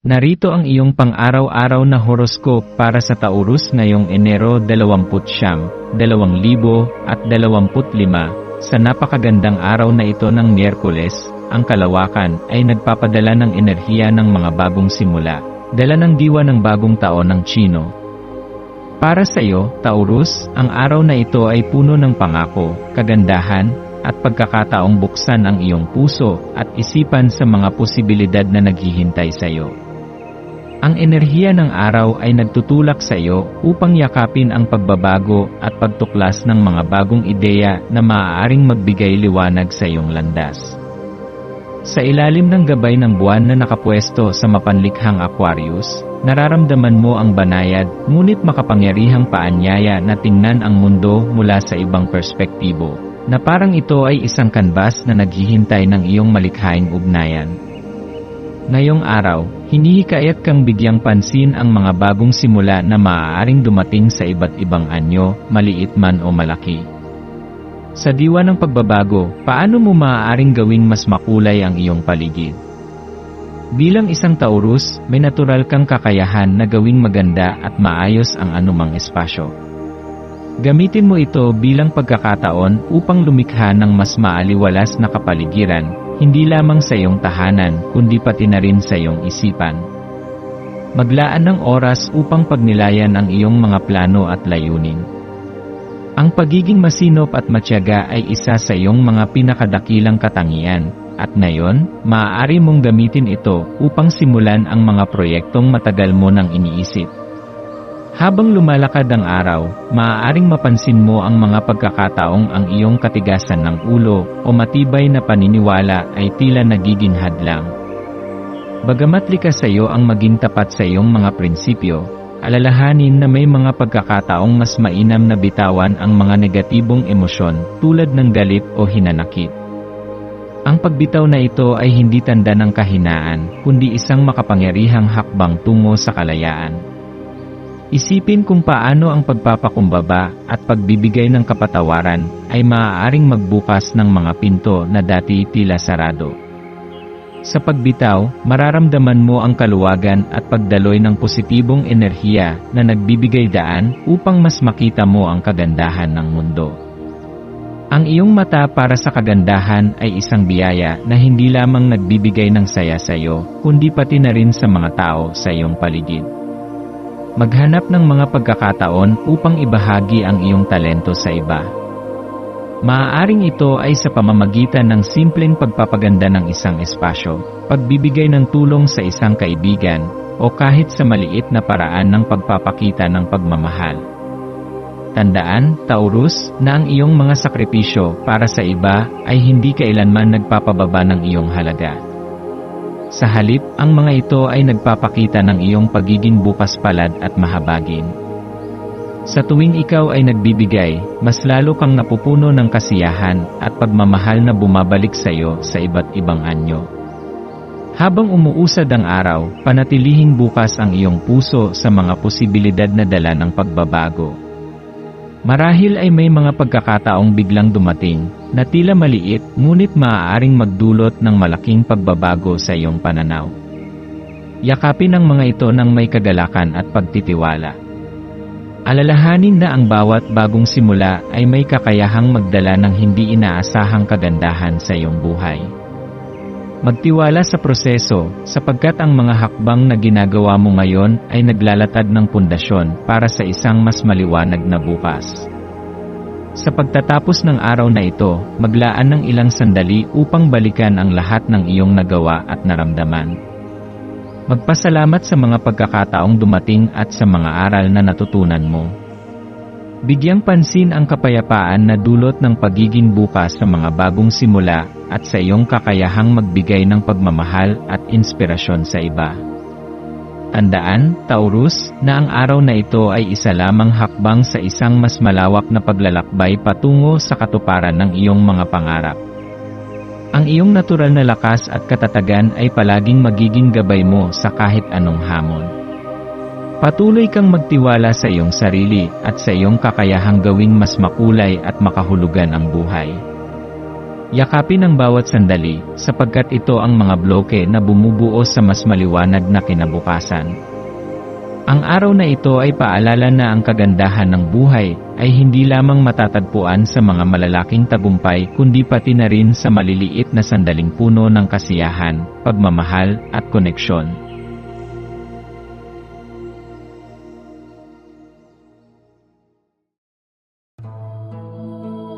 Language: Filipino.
Narito ang iyong pang-araw-araw na horoscope para sa Taurus ngayong Enero 20, 2025 sa napakagandang araw na ito ng Miyerkules, ang kalawakan ay nagpapadala ng enerhiya ng mga bagong simula, dala ng diwa ng bagong taon ng Chino. Para sa iyo, Taurus, ang araw na ito ay puno ng pangako, kagandahan, at pagkakataong buksan ang iyong puso at isipan sa mga posibilidad na naghihintay sa iyo. Ang enerhiya ng araw ay nagtutulak sa iyo upang yakapin ang pagbabago at pagtuklas ng mga bagong ideya na maaaring magbigay liwanag sa iyong landas. Sa ilalim ng gabay ng buwan na nakapwesto sa mapanlikhang Aquarius, nararamdaman mo ang banayad ngunit makapangyarihang paanyaya na tingnan ang mundo mula sa ibang perspektibo, na parang ito ay isang kanbas na naghihintay ng iyong malikhaing ugnayan. Ngayong araw, hinihikayat kang bigyang pansin ang mga bagong simula na maaaring dumating sa iba't ibang anyo, maliit man o malaki. Sa diwa ng pagbabago, paano mo maaaring gawing mas makulay ang iyong paligid? Bilang isang Taurus, may natural kang kakayahan na gawing maganda at maayos ang anumang espasyo. Gamitin mo ito bilang pagkakataon upang lumikha ng mas maaliwalas na kapaligiran, hindi lamang sa iyong tahanan, kundi pati na rin sa iyong isipan. Maglaan ng oras upang pagnilayan ang iyong mga plano at layunin. Ang pagiging masinop at matyaga ay isa sa iyong mga pinakadakilang katangian, at ngayon, maaari mong gamitin ito upang simulan ang mga proyektong matagal mo nang iniisip. Habang lumalakad ang araw, maaaring mapansin mo ang mga pagkakataong ang iyong katigasan ng ulo o matibay na paniniwala ay tila nagiging hadlang. Bagamat likas sa iyo ang maging tapat sa iyong mga prinsipyo, alalahanin na may mga pagkakataong mas mainam na bitawan ang mga negatibong emosyon tulad ng galit o hinanakit. Ang pagbitaw na ito ay hindi tanda ng kahinaan, kundi isang makapangyarihang hakbang tungo sa kalayaan. Isipin kung paano ang pagpapakumbaba at pagbibigay ng kapatawaran ay maaaring magbukas ng mga pinto na dati tila sarado. Sa pagbitaw, mararamdaman mo ang kaluwagan at pagdaloy ng positibong enerhiya na nagbibigay daan upang mas makita mo ang kagandahan ng mundo. Ang iyong mata para sa kagandahan ay isang biyaya na hindi lamang nagbibigay ng saya sa iyo, kundi pati na rin sa mga tao sa iyong paligid. Maghanap ng mga pagkakataon upang ibahagi ang iyong talento sa iba. Maaaring ito ay sa pamamagitan ng simpleng pagpapaganda ng isang espasyo, pagbibigay ng tulong sa isang kaibigan, o kahit sa maliit na paraan ng pagpapakita ng pagmamahal. Tandaan, Taurus, na ang iyong mga sakripisyo para sa iba ay hindi kailanman nagpapababa ng iyong halaga. Sa halip, ang mga ito ay nagpapakita ng iyong pagiging bukas palad at mahabagin. Sa tuwing ikaw ay nagbibigay, mas lalo kang napupuno ng kasiyahan at pagmamahal na bumabalik sa iyo sa iba't ibang anyo. Habang umuusad ang araw, panatilihing bukas ang iyong puso sa mga posibilidad na dala ng pagbabago. Marahil ay may mga pagkakataong biglang dumating, na tila maliit ngunit maaaring magdulot ng malaking pagbabago sa iyong pananaw. Yakapin ang mga ito ng may kagalakan at pagtitiwala. Alalahanin na ang bawat bagong simula ay may kakayahang magdala ng hindi inaasahang kagandahan sa iyong buhay. Magtiwala sa proseso, sapagkat ang mga hakbang na ginagawa mo ngayon ay naglalatad ng pundasyon para sa isang mas maliwanag na bukas. Sa pagtatapos ng araw na ito, maglaan ng ilang sandali upang balikan ang lahat ng iyong nagawa at naramdaman. Magpasalamat sa mga pagkakataong dumating at sa mga aral na natutunan mo. Bigyang pansin ang kapayapaan na dulot ng pagiging bukas sa mga bagong simula at sa iyong kakayahang magbigay ng pagmamahal at inspirasyon sa iba. Tandaan, Taurus, na ang araw na ito ay isa lamang hakbang sa isang mas malawak na paglalakbay patungo sa katuparan ng iyong mga pangarap. Ang iyong natural na lakas at katatagan ay palaging magiging gabay mo sa kahit anong hamon. Patuloy kang magtiwala sa iyong sarili at sa iyong kakayahang gawing mas makulay at makahulugan ang buhay. Yakapin ang bawat sandali, sapagkat ito ang mga bloke na bumubuo sa mas maliwanag na kinabukasan. Ang araw na ito ay paalala na ang kagandahan ng buhay ay hindi lamang matatagpuan sa mga malalaking tagumpay kundi pati na rin sa maliliit na sandaling puno ng kasiyahan, pagmamahal at koneksyon.